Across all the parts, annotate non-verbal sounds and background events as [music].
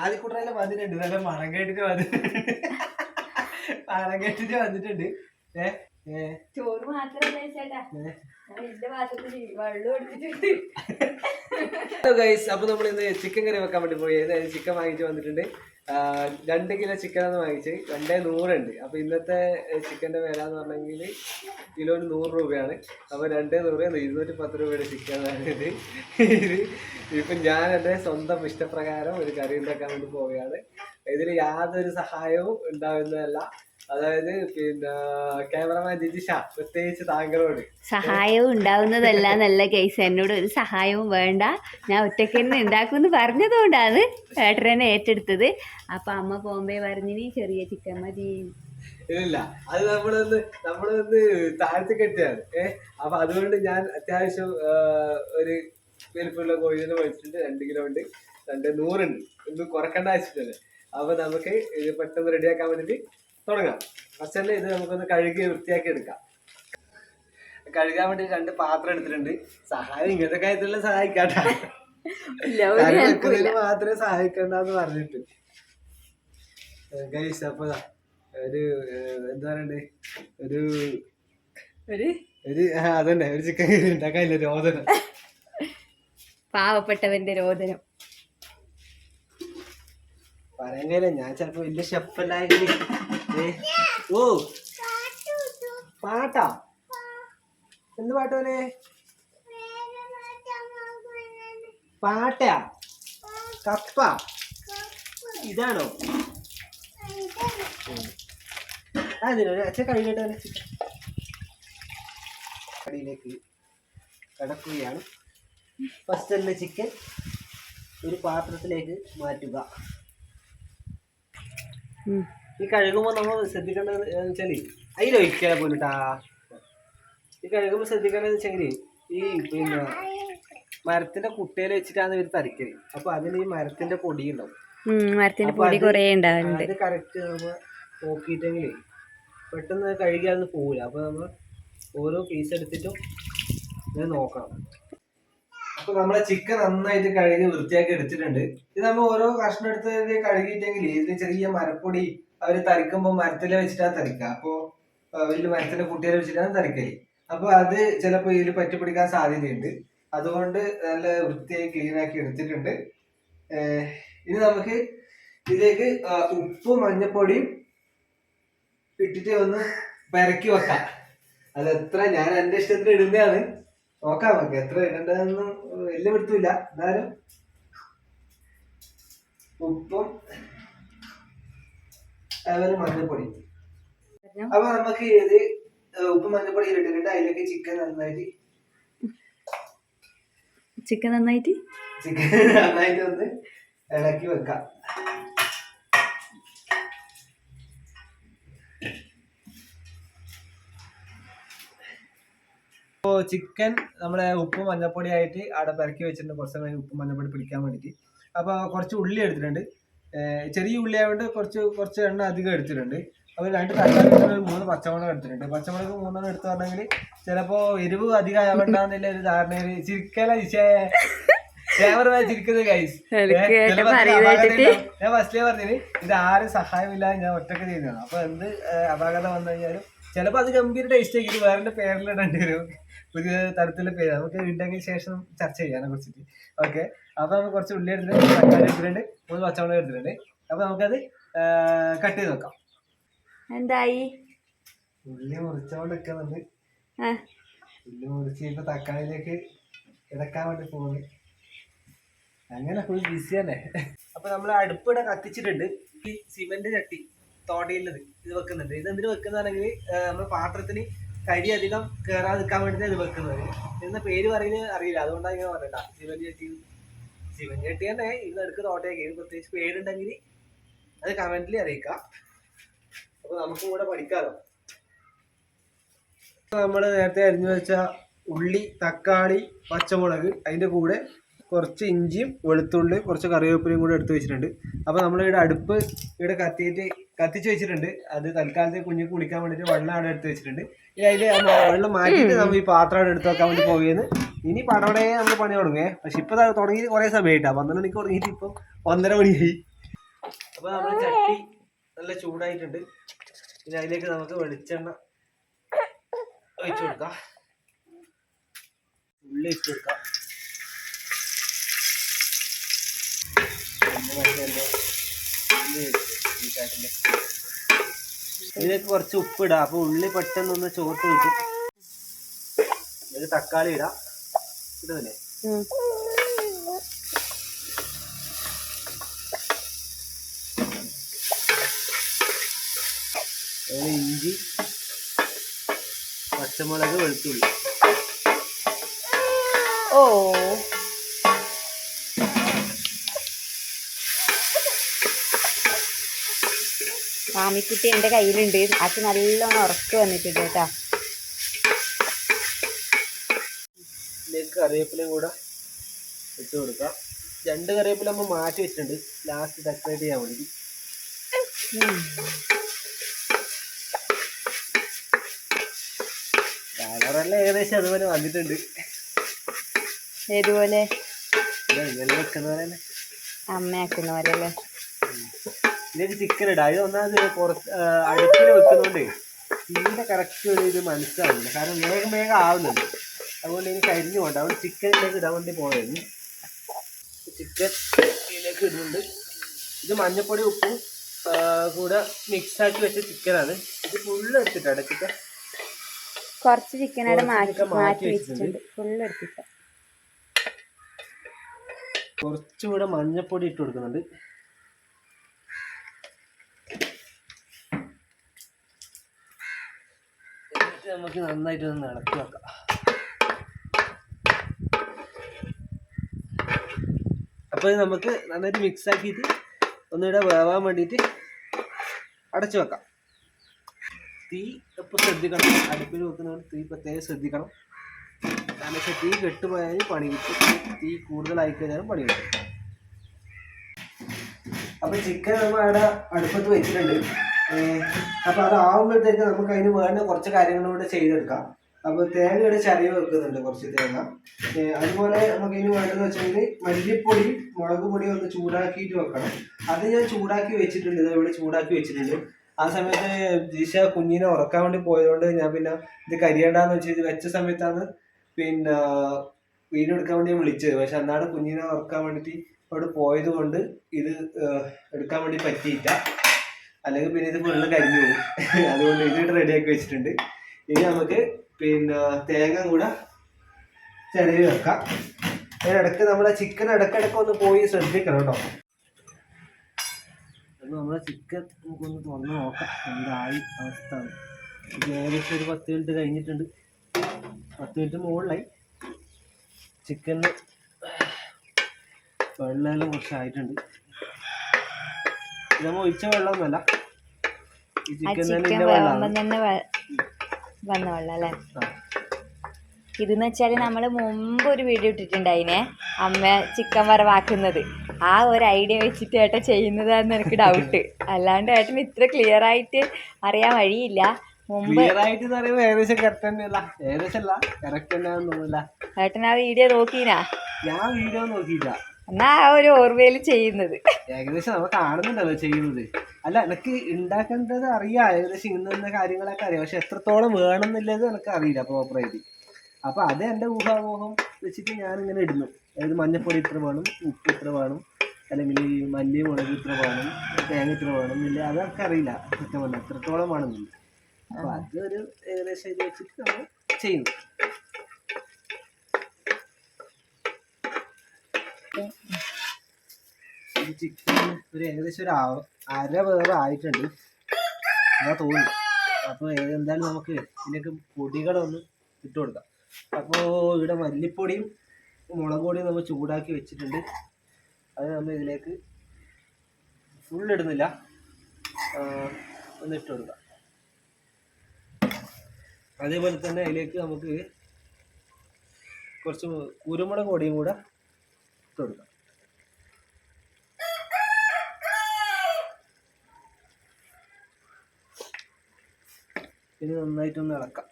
ആദ്യക്കൂട്ടറെല്ലാം വന്നിട്ടുണ്ട്. നല്ല മണം കേട്ടിട്ട് വന്നിട്ടുണ്ട്. മണം കേട്ടിട്ട് വന്നിട്ടുണ്ട് ചോറ് മാത്രമല്ല ചേട്ടാ. ഹലോ ഗൈസ് അപ്പൊ നമ്മൾ ഇന്ന് ചിക്കൻ കറി വെക്കാൻ വേണ്ടി പോയി. ചിക്കൻ വാങ്ങിച്ചു വന്നിട്ടുണ്ട്. രണ്ട് കിലോ ചിക്കൻ ആണ് വാങ്ങിച്ച് രണ്ടേ നൂറുണ്ട്. അപ്പൊ ഇന്നത്തെ ചിക്കന്റെ വില എന്ന് പറഞ്ഞെങ്കിൽ കിലോന് നൂറ് രൂപയാണ്. അപ്പൊ രണ്ടേ നൂറ് ഇരുന്നൂറ്റി പത്ത് രൂപയുടെ ചിക്കൻ ഇത്. ഇത് ഇപ്പം ഞാൻ എന്റെ സ്വന്തം ഇഷ്ടപ്രകാരം ഒരു കറി ഉണ്ടാക്കാൻ വേണ്ടി പോവുകയാണ്. ഇതിൽ യാതൊരു സഹായവും ഉണ്ടാവുന്നതല്ല. അതായത് പിന്നെ ക്യാമറമാൻ ജിജിഷ പ്രത്യേകിച്ച് താങ്കളോട്. സഹായവും ഉണ്ടാവുന്നതല്ല നല്ല കേസ്. എന്നോട് ഒരു സഹായവും വേണ്ട. ഞാൻ ഒറ്റയ്ക്ക് തന്നെ ഉണ്ടാക്കുമെന്ന് പറഞ്ഞതുകൊണ്ടാണ് ഏട്ടനെ ഏറ്റെടുത്തത്. അപ്പൊ അമ്മ ബോംബെ പറഞ്ഞിനി ചെറിയ ചിക്കൻ മതി. ഇല്ല അത് നമ്മളൊന്ന് നമ്മളൊന്ന് താഴ്ത്തി കെട്ടിയാണ്. ഏഹ് അപ്പൊ അതുകൊണ്ട് ഞാൻ അത്യാവശ്യം ഒരു വലിപ്പമുള്ള കോഴിനെ മേടിച്ചിട്ടുണ്ട് രണ്ട് കിലോ ഉണ്ട് രണ്ട് നൂറുണ്ട്. ഒന്ന് കുറക്കേണ്ട ആവശ്യമില്ലല്ലേ. അപ്പൊ നമുക്ക് ഇത് പെട്ടെന്ന് റെഡിയാക്കാൻ വേണ്ടിട്ട് തുടങ്ങാം. ഫസ്റ്റ് തന്നെ ഇത് നമുക്കൊന്ന് കഴുകി വൃത്തിയാക്കി എടുക്കാം. കഴുകാൻ വേണ്ടി രണ്ട് പാത്രം എടുത്തിട്ടുണ്ട്. സഹായം ഇങ്ങനത്തെ കാര്യത്തിലുള്ള സഹായിക്കാട്ടെ. മാത്രമേ സഹായിക്കണ്ടെന്ന് പറഞ്ഞിട്ട്. ഗൈസ് അപ്പൊ ഒരു എന്താ പറയണ്ടേ? ഒരു ഒരു അതന്നെ ഒരു ചിക്കൻ കറി ഉണ്ടാക്കാനില്ല രോദനം. പാവപ്പെട്ടവന്റെ രോദനം. പറയാൻ കഴിയില്ല ഞാൻ ചിലപ്പോ വലിയ ഷെഫല്ലായി ഓ പാട്ടാ? എന്ത് പാട്ട് പോലെ പാട്ടാ? കപ്പ? ഇതാണോ? അതിനൊരു അച്ഛൻ കഴിക്കട്ടെ കടിയിലേക്ക് കടക്കുകയാണ്. ഫസ്റ്റ് തന്നെ ചിക്കൻ ഒരു പാത്രത്തിലേക്ക് മാറ്റുക. ഈ കഴുകുമ്പോൾ നമ്മൾ ശ്രദ്ധിക്കേണ്ടത് വെച്ചാൽ അതിലൊഴിക്കാൻ പോലിട്ടാ ഈ കഴുകുമ്പോൾ ശ്രദ്ധിക്കേണ്ടത് വെച്ചെങ്കിൽ ഈ പിന്നെ മരത്തിന്റെ കുട്ടയിൽ വെച്ചിട്ടാണ് ഇവർ തരിക്കൽ അപ്പൊ അതിന് ഈ മരത്തിന്റെ പൊടി ഉണ്ടാവും. മരത്തിന്റെ പൊടി കുറേ ഉണ്ടാവലുണ്ട്. അത് കറക്റ്റ് നമ്മൾ നോക്കിയിട്ടെങ്കിൽ പെട്ടെന്ന് കഴുകിയാൽ പോവില്ല അപ്പൊ നമ്മൾ ഓരോ പീസ് എടുത്തിട്ടും ഇത് നോക്കണം. അപ്പൊ നമ്മളെ ചിക്കൻ നന്നായിട്ട് കഴുകി വൃത്തിയാക്കി എടുത്തിട്ടുണ്ട്. ഇത് നമ്മൾ ഓരോ കഷ്ണം എടുത്ത് കഴുകിയിട്ടെങ്കിൽ ഇതിന് ചെറിയ മരപ്പൊടി അവർ തരിക്കുമ്പോൾ മരത്തിലെ വെച്ചിട്ടാണ് തരിക്കുക അപ്പോ വലിയ മരത്തിന്റെ കുട്ടികളെ വെച്ചിട്ടാണ് തരിക്കൽ. അപ്പൊ അത് ചിലപ്പോ ഇതിൽ പറ്റിപ്പിടിക്കാൻ സാധ്യതയുണ്ട്. അതുകൊണ്ട് നല്ല വൃത്തിയായി ക്ലീൻ ആക്കി എടുത്തിട്ടുണ്ട്. ഇനി നമുക്ക് ഇതിലേക്ക് ഉപ്പും മഞ്ഞപ്പൊടിയും ഇട്ടിട്ട് ഒന്ന് പെരക്കി വെക്കാം. എത്ര ഞാൻ എന്റെ ഇഷ്ടത്തിന് ഇടുന്നതാണ്. നോക്കാം നമുക്ക് എത്ര ഇടേണ്ടതെന്നും വലിയ പിടുത്തമില്ല എന്നാലും ഉപ്പും അതുപോലെ മഞ്ഞപ്പൊടി അപ്പൊ നമുക്ക് ഇത് ഉപ്പ് മഞ്ഞപ്പൊടി ഇട്ടിട്ടുണ്ട് അതിലേക്ക് ചിക്കൻ നന്നായിട്ട് ചിക്കൻ നന്നായിട്ട്? ചിക്കൻ നന്നായിട്ട് ഒന്ന് ഇളക്കി വെക്കാം. ചിക്കൻ നമ്മളെ ഉപ്പും മഞ്ഞപ്പൊടി ആയിട്ട് അവിടെ പെരക്കി വെച്ചിട്ടുണ്ട്. കുറച്ച് സമയം ഉപ്പും മഞ്ഞപ്പൊടി പിടിക്കാൻ വേണ്ടിയിട്ട്. അപ്പോൾ കുറച്ച് ഉള്ളി എടുത്തിട്ടുണ്ട്. ചെറിയ ഉള്ളി ആയതുകൊണ്ട് കുറച്ച് കുറച്ച് എണ്ണ അധികം എടുത്തിട്ടുണ്ട്. അപ്പോൾ രണ്ട് തക്കാളി ഒരു മൂന്ന് പച്ചമുളക് എടുത്തിട്ടുണ്ട്. പച്ചമുളക് മൂന്നെണ്ണം എടുത്തു പറഞ്ഞെങ്കിൽ ചിലപ്പോൾ എരിവ് അധികം ആവണ്ടെന്നില്ല ഒരു ധാരണയിൽ ചിരിക്കല ചിരിക്കുന്നത് ഗൈസ് ഞാൻ ഫസ്റ്റിലേ പറഞ്ഞത് ഇത് ആരും സഹായമില്ലാതെ ഞാൻ ഒറ്റയ്ക്ക് ചെയ്യുന്നതാണ്. അപ്പൊ എന്ത് അപകടം അപാകത വന്നു കഴിഞ്ഞാലും ചിലപ്പോ അത് ഗംഭീര ടേസ്റ്റ് ആക്കിയിട്ട് വേറെ പേരിലിടേണ്ടി വരും. പുതിയ തരത്തിലുള്ള പേര്. നമുക്ക് ഉണ്ടെങ്കിൽ ശേഷം ചർച്ച ചെയ്യാനെ കുറിച്ചിട്ട്. ഓക്കെ അപ്പൊ നമുക്ക് കുറച്ച് ഉള്ളി എടുത്തിട്ടുണ്ട് തക്കാളി എടുത്തിട്ടുണ്ട് മൂന്ന് പച്ചമുളക് എടുത്തിട്ടുണ്ട്. അപ്പൊ നമുക്കത് കട്ട് ചെയ്ത് നോക്കാം. എന്തായി? ഉള്ളി മുറിച്ചോണ്ട് നിൽക്കുന്നുണ്ട് ഉള്ളി മുറിച്ച് ഇപ്പൊ തക്കാളിയിലേക്ക് ഇടക്കാൻ വേണ്ടി പോകുന്നു അങ്ങനെ ഫുൾ ബിസി തന്നെ അപ്പൊ നമ്മൾ അടുപ്പിടെ കത്തിച്ചിട്ടുണ്ട്. ഈ സിമെന്റ് ചട്ടി തോടയിലത് ഇത് വെക്കുന്നുണ്ട്. ഇത് എന്തിനു വെക്കുന്നതാണെങ്കിൽ നമ്മൾ പാത്രത്തിന് കരി അധികം കയറാതിരിക്കാൻ വേണ്ടിയിട്ട് ഇത് വെക്കുന്നത്. എന്ന പേര് പറയുന്നത് അറിയില്ല. അതുകൊണ്ടാണ് ഇങ്ങനെ പറയണ്ട ശിവൻ ചേട്ടി ശിവൻ ചേട്ടി തന്നെ ഇത് അടുക്ക് തോട്ടയൊക്കെ ഇത് പ്രത്യേകിച്ച് പേരുണ്ടെങ്കിൽ അത് കമന്റിൽ അറിയിക്കാം. അപ്പൊ നമുക്കും കൂടെ പഠിക്കാലോ. നമ്മൾ നേരത്തെ അരിഞ്ഞു വെച്ച ഉള്ളി തക്കാളി പച്ചമുളക് അതിന്റെ കൂടെ കുറച്ച് ഇഞ്ചിയും വെളുത്തുള്ളി കുറച്ച് കറിവേപ്പിലയും കൂടെ എടുത്ത് വെച്ചിട്ടുണ്ട്. അപ്പോൾ നമ്മളിവിടെ അടുപ്പ് ഇവിടെ കത്തിയിട്ട് കത്തിച്ച് വെച്ചിട്ടുണ്ട്. അത് തൽക്കാലത്തെ കുഞ്ഞു കുളിക്കാൻ വേണ്ടിട്ട് വെള്ളം അവിടെ എടുത്ത് വെച്ചിട്ടുണ്ട്. ഇനി അതിൽ വെള്ളം മാറ്റിയിട്ട് നമ്മൾ ഈ പാത്രം അവിടെ എടുത്ത് വെക്കാൻ വേണ്ടി പോവുകയെന്ന് ഇനി പടവടയെ നമ്മൾ പണി തുടങ്ങേ പക്ഷെ ഇപ്പൊ തുടങ്ങി കുറേ സമയമായിട്ടാ. പന്ത്രണ്ട് മണിക്ക് തുടങ്ങിയിട്ട് ഇപ്പൊ ഒന്നര മണിയായി. അപ്പൊ നമ്മുടെ ചട്ടി നല്ല ചൂടായിട്ടുണ്ട്. ഇനി അതിലേക്ക് നമുക്ക് വെളിച്ചെണ്ണ ഒഴിച്ചു കൊടുക്കാം. ഉള്ളി ഇട്ട് കൊടുക്കാം. ഇതിലേക്ക് കുറച്ച് ഉപ്പ് ഇടാം അപ്പൊ ഉള്ളി പെട്ടെന്നൊന്ന് ചോർത്ത് കിട്ടും. ഒരു തക്കാളി ഇടാം. ഇടുന്നില്ലേ. ഇഞ്ചി പച്ചമുളക് വെളുത്തുള്ളി. ഓ. മാമിക്കുട്ടി എന്റെ കയ്യിലുണ്ട്. അത് നല്ലോണം ഉറക്ക് വന്നിട്ടുണ്ട് കേട്ടോ. ഇതിലേക്ക് കൂടെ ഇട്ട് കൊടുക്കാം. രണ്ട് കറിവേപ്പില നമ്മൾ മാറ്റി വെച്ചിട്ടുണ്ട്. ലാസ്റ്റ് ഡെക്കറേറ്റ് ചെയ്യാൻ വേണ്ടി. കളറെല്ലാം ഏകദേശം അതുപോലെ വന്നിട്ടുണ്ട്. ഏതുപോലെ? ഇങ്ങനെ വെക്കുന്ന പോലെ അമ്മയാക്കുന്ന പോലെ അല്ലേ ഇതിലേക്ക് ചിക്കൻ ഇടാം. ഇത് ഒന്നാമത് കുറച്ച് അടുപ്പിൽ വെക്കുന്നതുകൊണ്ട് തീരെ കറക്റ്റ് ഒരു ഇത് മനസ്സിലാവുന്നില്ല. കാരണം വേഗം വേഗം ആവുന്നുണ്ട്. അതുകൊണ്ട് എനിക്ക് കരിഞ്ഞു പോകണ്ട അതുകൊണ്ട് ചിക്കനിലേക്ക് ഇടാൻ വേണ്ടി പോയായിരുന്നു ചിക്കൻ ഇതിലേക്ക് ഇടുന്നുണ്ട്. ഇത് മഞ്ഞപ്പൊടി ഉപ്പും കൂടെ മിക്സ് ആക്കി വെച്ച ചിക്കനാണ് ഇത് ഫുള്ള് എടുത്തിട്ടാണ് ചിക്കൻ കുറച്ച് ചിക്കൻ അവിടെ കുറച്ച് മാറ്റി chicken മാറ്റി മാറ്റി വെച്ചിട്ടുണ്ട്. വെച്ചിട്ടുണ്ട്. ഫുള്ള് എടുത്തിട്ട. കുറച്ചുകൂടെ മഞ്ഞപ്പൊടി ഇട്ട് കൊടുക്കുന്നുണ്ട് എന്നിട്ട് നമുക്ക് നന്നായിട്ട് ഒന്ന് ഇളക്കി വെക്കാം അപ്പോൾ നമുക്ക് നന്നായിട്ട് മിക്സ് ആക്കിയിട്ട് ഒന്നുകൂടെ വേവാൻ വേണ്ടിയിട്ട് അടച്ചു വെക്കാം. തീ ഇപ്പോൾ ശ്രദ്ധിക്കണം. അടുപ്പിൽ വെക്കുന്നതുകൊണ്ട് തീ പ്രത്യേകം ശ്രദ്ധിക്കണം. കാരണം വെച്ചാൽ തീ കെട്ടുപോയാൽ പണി കിട്ടും. തീ കൂടുതലായി കഴിഞ്ഞാലും പണി കിട്ടും. അപ്പോൾ ചിക്കൻ നമ്മൾ അവിടെ അടുപ്പത്ത് വെച്ചിട്ടുണ്ട്. ഏഹ് അപ്പൊ അത് ആവുമ്പോഴത്തേക്ക് നമുക്ക് അതിന് വേണ്ട കുറച്ച് കാര്യങ്ങളും കൂടെ ചെയ്തെടുക്കാം. അപ്പൊ തേങ്ങയുടെ ചെറിയ വെക്കുന്നുണ്ട് കുറച്ച് തേങ്ങ. അതുപോലെ നമുക്ക് ഇനി വേണ്ടതെന്ന് വെച്ചിട്ടുണ്ടെങ്കിൽ മല്ലിപ്പൊടി മുളക് പൊടി ഒന്ന് ചൂടാക്കിയിട്ട് വെക്കണം. അത് ഞാൻ ചൂടാക്കി വെച്ചിട്ടുണ്ട്. ഇത് ഇവിടെ ചൂടാക്കി വെച്ചിട്ടുണ്ട്. ആ സമയത്ത് ജിഷ കുഞ്ഞിനെ ഉറക്കാൻ വേണ്ടി പോയതുകൊണ്ട് ഞാൻ പിന്നെ ഇത് കരിയണ്ടെന്ന് വെച്ച് വെച്ച സമയത്താണ് പിന്നെ വീഡിയോ എടുക്കാൻ വേണ്ടി വിളിച്ചത്. പക്ഷെ അന്നാണ് കുഞ്ഞിനെ ഉറക്കാൻ വേണ്ടിയിട്ട് അവിടെ പോയത് കൊണ്ട് ഇത് എടുക്കാൻ വേണ്ടി പറ്റിയില്ല. അല്ലെങ്കിൽ പിന്നെ ഇത് ഫുള്ള് കരിഞ്ഞു പോകും. അതുകൊണ്ട് ഇത് റെഡിയാക്കി വെച്ചിട്ടുണ്ട്. ഇനി നമുക്ക് പിന്നെ തേങ്ങ കൂടെ ചിരവി വെക്കാം. ഇടയ്ക്ക് നമ്മുടെ ചിക്കൻ ഇടക്കിടക്ക് ഒന്ന് പോയി ശ്രദ്ധിക്കണം കേട്ടോ. നമ്മുടെ ചിക്കൻ നമുക്കൊന്ന് തുറന്ന് നോക്കാം. എന്തായി അവസ്ഥ. ഇത് ഏകദേശം ഒരു പത്ത് മിനിറ്റ് കഴിഞ്ഞിട്ടുണ്ട്. പത്ത് മിനിറ്റ് മുകളിലായി. ചിക്കന് വെള്ളമെല്ലാം കുറച്ചായിട്ടുണ്ട്. നമ്മൾ ഒഴിച്ച വെള്ളമൊന്നുമല്ല ചിക്കൻ തന്നെ വേവുമ്പം വന്ന വെള്ളം അല്ലേ. ഇതെന്ന് വെച്ചാൽ നമ്മൾ മുമ്പ് ഒരു വീഡിയോ ഇട്ടിട്ടുണ്ടായിനെ അമ്മ ചിക്കൻ വറവാക്കുന്നത്. ആ ഒരു ഐഡിയ വെച്ചിട്ട് ഏട്ടൻ ചെയ്യുന്നതാന്ന് എനിക്ക് ഡൗട്ട് അല്ലാണ്ട് ഏട്ടന് ഇത്ര ക്ലിയർ ആയിട്ട് അറിയാൻ വഴിയില്ല. മുമ്പ് ഏട്ടൻ ആ വീഡിയോ നോക്കീനാ? ഞാൻ വീഡിയോ നോക്കിയില്ല എന്നാ ആ ഒരു ഓർമ്മയിൽ ചെയ്യുന്നത്. ഏകദേശം നമ്മൾ കാണുന്നുണ്ടല്ലോ ചെയ്യുന്നത്. അല്ല എനിക്ക് ഉണ്ടാക്കേണ്ടത് അറിയാം. ഏകദേശം ഇന്ന ഇന്ന കാര്യങ്ങളൊക്കെ അറിയാം. പക്ഷെ എത്രത്തോളം വേണമെന്നുള്ളത് എനിക്ക് അറിയില്ല പ്രോപ്പറായിട്ട് അപ്പൊ അത് എന്റെ ഊഹാമോഹം വെച്ചിട്ട് ഞാൻ ഇങ്ങനെ ഇടുന്നു. അതായത് മഞ്ഞപ്പൊടി ഇത്ര വേണം ഉപ്പ് ഇത്ര വേണം അല്ലെങ്കിൽ ഈ മല്ലി മുളക് ഇത്ര വേണം തേങ്ങ ഇത്ര വേണം എന്നില്ല അതൊക്കെ അറിയില്ല. സത്യം പറഞ്ഞാൽ എത്രത്തോളം വേണമെന്നില്ല അപ്പൊ അതൊരു ഏകദേശം ഇത് വെച്ചിട്ട് നമ്മൾ ചെയ്യുന്നു. ഇത് ചിക്കൻ ഒരു ഏകദേശം ഒരു അര വേറെ ആയിട്ടുണ്ട്. എന്നാ തോന്നുന്നു. അപ്പോൾ എന്തായാലും നമുക്ക് ഇതിലേക്ക് പൊടികളൊന്ന് ഇട്ട് കൊടുക്കാം. അപ്പോൾ ഇവിടെ മല്ലിപ്പൊടിയും മുളക് പൊടിയും നമ്മൾ ചൂടാക്കി വെച്ചിട്ടുണ്ട്. അത് നമ്മൾ ഇതിലേക്ക് ഫുൾ ഇടുന്നില്ല. ഒന്ന് ഇട്ട് കൊടുക്കാം. അതേപോലെ തന്നെ അതിലേക്ക് നമുക്ക് കുറച്ച് കുരുമുളക് പൊടിയും കൂടെ ഇട്ട് കൊടുക്കാം. ഇനി നന്നായിട്ടൊന്ന് ഇളക്കാം.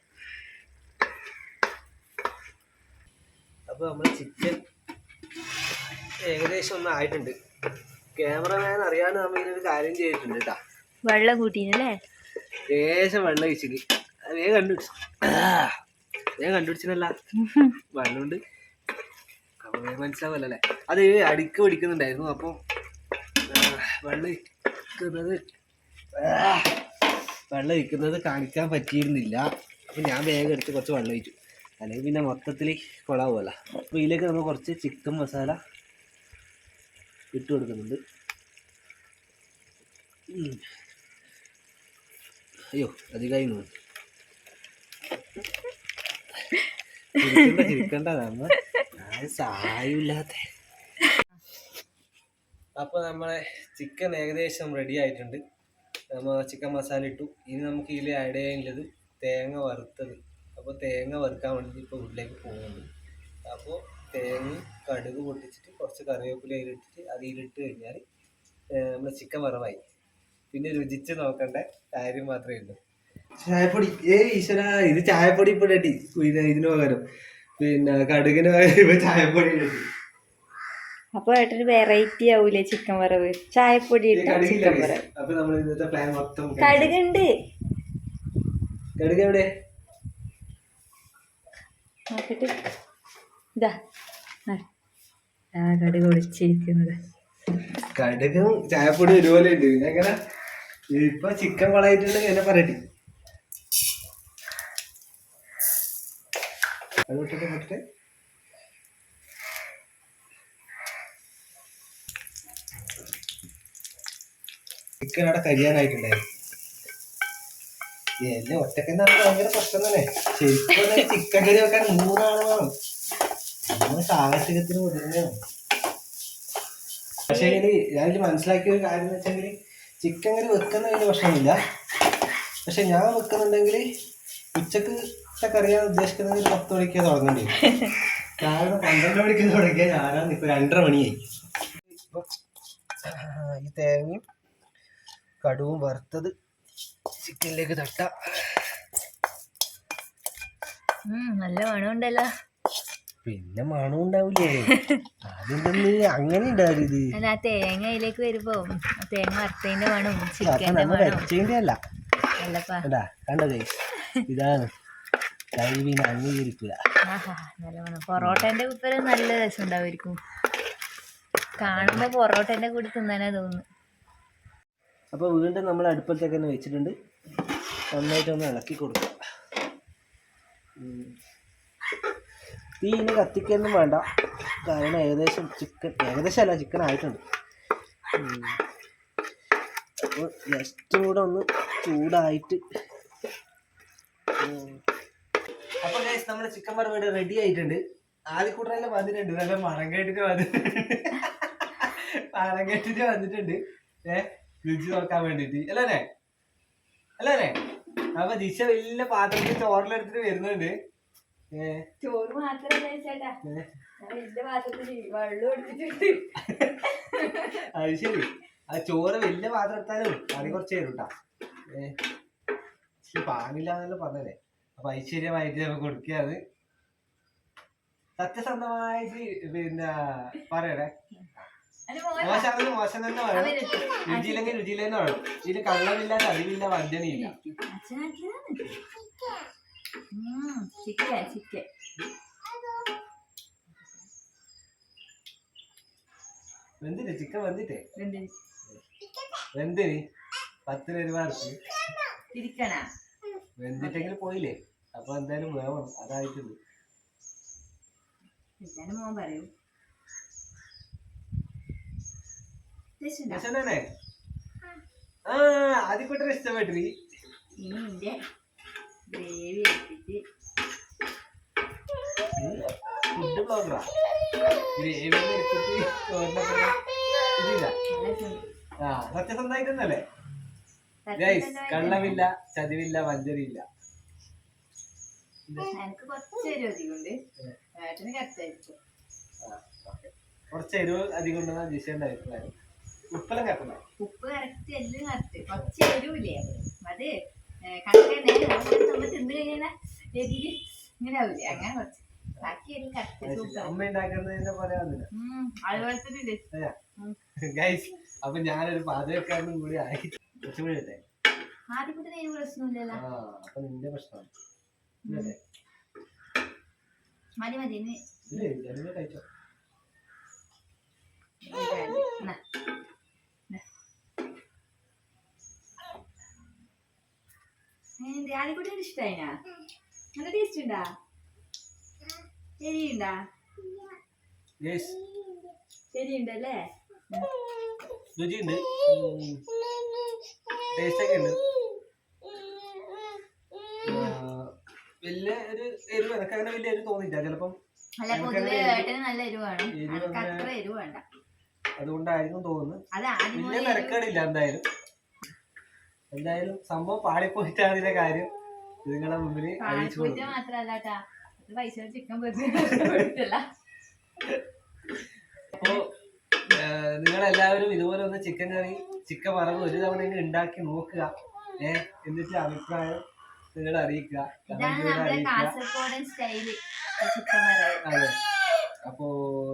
അപ്പോൾ നമ്മൾ ചിക്കൻ ഏകദേശം ഒന്ന് ആയിട്ടുണ്ട്. ക്യാമറമാൻ അറിയാൻ നമ്മൾ ഇതിനൊരു കാര്യം ചെയ്തിട്ടുണ്ട് കേട്ടാ. വെള്ളം കൂട്ടിനല്ലേ ലേശം വെള്ളം ഒഴിച്ചിട്ട്. അത് വേഗം കണ്ടുപിടിച്ചു. വേഗം കണ്ടുപിടിച്ചിനല്ല [laughs] വെള്ളമുണ്ട്. അപ്പൊ വേഗം മനസ്സിലാവല്ലോ അല്ലേ? അത് അടിക്ക് പിടിക്കുന്നുണ്ടായിരുന്നു. അപ്പം ആ, വെള്ളം വെള്ളം ഒഴിക്കുന്നത് കാണിക്കാൻ പറ്റിയിരുന്നില്ല. അപ്പം ഞാൻ വേഗം എടുത്ത് കുറച്ച് വെള്ളം ഒഴിച്ചു. അല്ലെങ്കിൽ പിന്നെ മൊത്തത്തിൽ കൊളാവുമല്ലോ. അപ്പോൾ ഇതിലേക്ക് നമ്മൾ കുറച്ച് ചിക്കൻ മസാല ഇട്ട് കൊടുക്കുന്നുണ്ട്. അയ്യോ അധികമായി തോന്നുന്നു ഇരിക്കണ്ട ചിരിക്കണ്ട നമ്മ ആരും സഹായമില്ലാത്ത അപ്പൊ നമ്മളെ ചിക്കൻ ഏകദേശം റെഡി ആയിട്ടുണ്ട്. നമ്മൾ ചിക്കൻ മസാല ഇട്ടു. ഇനി നമുക്ക് ഇതിൽ ആഡ് ചെയ്യാനുള്ളത് തേങ്ങ വറുത്തത്. അപ്പോൾ തേങ്ങ വറുക്കാൻ വേണ്ടി ഇപ്പോൾ ഉള്ളിലേക്ക് പോകുന്നുണ്ട്. അപ്പോൾ തേങ്ങ കടുക് പൊട്ടിച്ചിട്ട് കുറച്ച് കറിവേപ്പില അതിലിട്ടിട്ട് അതിലിട്ട് കഴിഞ്ഞാൽ നമ്മുടെ ചിക്കൻ വറവായി. പിന്നെ രുചിച്ച് നോക്കേണ്ട കാര്യം മാത്രമേ ഉള്ളൂ. ചായപ്പൊടി. ഏ ഈശ്വര ഇത് ചായപ്പൊടി ഇപ്പൊ ഇതിന് പകരം. പിന്നെ കടുകിന് [laughs] ചായപ്പൊടി അപ്പൊ ഏട്ടന് വെറൈറ്റി ആവൂലേ ചിക്കൻ വറവ്? ചായപ്പൊടി ഇത് ഇട്ട ചിക്കൻ വറവ്. അപ്പൊ നമ്മൾ ഇന്നത്തെ പ്ലാൻ മൊത്തം. കടുകുണ്ട്. കടുക് എവിടെ നോക്കട്ടെ. ഇതാ. ആ കടുക് ഒളിച്ചിരിക്കുന്നത്. കടുകും ചായപ്പൊടി ഒരുപോലെ ഉണ്ട് പിന്നെ എങ്ങനെ ഇപ്പൊ ചിക്കൻ വളയിട്ടുണ്ടെങ്കിൽ എന്നെ പറയട്ടെ അത് വിട്ടിട്ട് ചിക്കൻ അവിടെ കരിയാനായിട്ടുണ്ടായിരുന്നു. എന്നെ പറഞ്ഞാൽ ഭയങ്കര പ്രശ്നം തന്നെ ശരിക്കും ചിക്കൻ കറി വെക്കാൻ മൂന്നാൾ വേണം നമ്മൾ സാഹസികത്തിന് മുതിർന്നതാണ് പക്ഷേ ഞാനിത് മനസ്സിലാക്കിയ ഒരു കാര്യം എന്ന് വെച്ചെങ്കിൽ ചിക്കൻ കറി വലിയ പ്രശ്നമില്ല. പക്ഷെ ഞാൻ വെക്കുന്നുണ്ടെങ്കിൽ ഉച്ചയ്ക്ക് കറിയാണ് ഉദ്ദേശിക്കുന്നത്. പത്ത് മണിക്ക് തുടങ്ങേണ്ടി. കാരണം പന്ത്രണ്ട് മണിക്ക് തുടങ്ങിയ ഞാനാണ് ഇപ്പൊ രണ്ടര മണിയായി. ഈ തേങ്ങയും കടുവും വറുത്തത് ചിക്കനിലേക്ക് തട്ട. നല്ല മണമുണ്ടല്ലോ. പിന്നെ മണം ഉണ്ടാവില്ലേ ആദ്യം അങ്ങനെ ഉണ്ടാവരുത് അല്ല ആ തേങ്ങ അതിലേക്ക് വരുമ്പോ തേങ്ങ വറുത്തതിന്റെ മണം ചിക്കൻ അല്ല അല്ലപ്പാ. കണ്ടാ കണ്ടോ ഗൈസ് ഇതാണ്. കഴിവിനെ അംഗീകരിക്കുക ആഹാ നല്ല മണം പൊറോട്ടന്റെ ഉപ്പര നല്ല രസം ഉണ്ടാവുമായിരിക്കും കാണുമ്പോ പൊറോട്ടന്റെ കൂടി തിന്നാനാ തോന്നുന്നു. അപ്പോൾ വീണ്ടും നമ്മൾ അടുപ്പത്തേക്ക് തന്നെ വെച്ചിട്ടുണ്ട്. നന്നായിട്ട് ഒന്ന് ഇളക്കി കൊടുക്കുക. തീ ഇനി കത്തിക്കൊന്നും വേണ്ട. കാരണം ഏകദേശം ചിക്കൻ ഏകദേശം അല്ല ചിക്കൻ ആയിട്ടുണ്ട് അപ്പോൾ ജസ്റ്റും കൂടെ ഒന്ന് ചൂടായിട്ട് ഉം. അപ്പോൾ ഗൈസ് നമ്മുടെ ചിക്കൻ വറവ് റെഡി ആയിട്ടുണ്ട്. ആദ്യക്കൂട്ടറെല്ലാം വന്നിട്ടുണ്ട്. നല്ല മറങ്കേട്ടിട്ട് കേട്ടിട്ട് വന്നിട്ടുണ്ട് മണം കേട്ടിട്ട് വന്നിട്ടുണ്ട്. ഏഹ് രുചി നോക്കാൻ വേണ്ടിട്ട്. അല്ലേ? അല്ലേ? അപ്പൊ ദിശ വലിയ പാത്രത്തിൽ ചോറിലെടുത്തിട്ട് വരുന്നുണ്ട്. ചോറ് മാത്രമല്ല ചേട്ടാ? ഏ, വലിയ പാത്രത്തിൽ വെള്ളം എടുത്തിട്ടുണ്ട്. അത് ശരി. ആ ചോറ് വലിയ പാത്രം എടുത്താലും അത് കുറച്ച് തരും കേട്ടാ പാങ്ങില്ലാന്നല്ലോ പറഞ്ഞല്ലേ അപ്പൊ ഐശ്വര്യമായിട്ട് നമുക്ക് കൊടുക്കുകയാണ്. സത്യസന്ധമായിട്ട് പിന്നെ പറയണേ. മോശമാണെങ്കിൽ മോശം തന്നെ പറയണം. രുചിയില്ലെങ്കിൽ രുചിയില്ലെന്ന് വേണം ഇതിൽ കള്ളമില്ല ചതിവില്ല വഞ്ചനയില്ല. ചിക്കൻ. ചിക്കൻ വെന്തിട്ടേ? വെന്തിന്. പത്ത് രൂപ ഇരിക്കണ? വെന്തിട്ടെങ്കിൽ പോയില്ലേ? അപ്പൊ എന്തായാലും വേണം അതായിട്ടുണ്ട് മോൻ പറയൂ. രസമുണ്ടോ? രസമുണ്ടല്ലേ? ആ ആദ്യക്കൂട്ടർ ഇഷ്ടപ്പെട്ടു ഇനി ഇന്റെ ഗ്രേവി എടുത്തിട്ട്. ഫുഡ് ബ്ലോഗറാ ഗ്രേവി എടുത്തിട്ട് ചോറിനൊക്കെ ഇതില്ല നല്ല രസമുണ്ട്. ആ സത്യസന്ധമായിട്ടൊന്നല്ലേ ഗൈസ് കള്ളമില്ല ചതിവില്ല വഞ്ചനയില്ല. എനിക്ക് കുറച്ച് ഏട്ടന് കറക്റ്റായിരിക്കും എരിവ് അധികം ഉണ്ടെന്നാ ജിഷേന്റെ അഭിപ്രായം. ഉപ്പെല്ലാം കറക്റ്റോ ഉപ്പ് കറക്റ്റ് എല്ലാം കറക്റ്റ്. കുറച്ച് എരിവില്ലേ? അത് കണക്കന്നെ നമ്മൾ തിന്നു. കഴിഞ്ഞാൽ എരിവ് ഇങ്ങനെ ആവില്ലേ അങ്ങനെ കുറച്ച്. ഗൈസ് അപ്പൊ ഞാനൊരു പാചകക്കാരനും കൂടി ആയി. കുറച്ചുകൂടി ആദ്യം പ്രശ്നമില്ലല്ലോ അപ്പൊ നിന്റെ പ്രശ്നം ഇല്ലല്ലേ മതി മതി ഇഷ്ടായിനാ? നല്ല ടേസ്റ്റ് ഉണ്ടാ? ശരിയുണ്ടാ ശരിയുണ്ടല്ലേ രുചിയുണ്ട്. ടേസ്റ്റ് ഒക്കെ ഉണ്ട്. ആ, വലിയ ഒരു എരിവ് എനക്ക് അങ്ങനെ വലിയ എരിവ് തോന്നിയില്ല. ചിലപ്പം അല്ല എനിക്കങ്ങനെ പൊതുവെ ഏട്ടന് നല്ല അനക്ക് അത്ര എരിവ് വേണ്ട. അതുകൊണ്ടായിരിക്കും തോന്നുന്നു. വലിയ തിരക്കേടില്ല എന്തായാലും. എന്തായാലും സംഭവം പാളിപ്പോയിട്ടാണ് ഇതിന്റെ കാര്യം. നിങ്ങളുടെ നിങ്ങളെ മുമ്പിൽ അറിയിച്ചു മാത്രല്ല പൈസ ചിക്കൻ അപ്പോ നിങ്ങളെല്ലാവരും ഇതുപോലെ ഒന്ന് ചിക്കൻ കറി ചിക്കൻ വറവ് ഒരു തവണ ഉണ്ടാക്കി നോക്കുക ഏഹ് എന്നിട്ട് അഭിപ്രായം നിങ്ങൾ അറിയിക്കുക. അതെ. അപ്പോ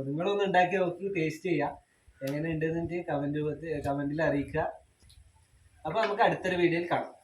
നിങ്ങളൊന്ന് ഉണ്ടാക്കി നോക്കി ടേസ്റ്റ് ചെയ്യാം. എങ്ങനെ ഉണ്ടെന്ന് കമന്റ് കമന്റിൽ അറിയിക്കുക. അപ്പൊ നമുക്ക് അടുത്തൊരു വീഡിയോയിൽ കാണാം.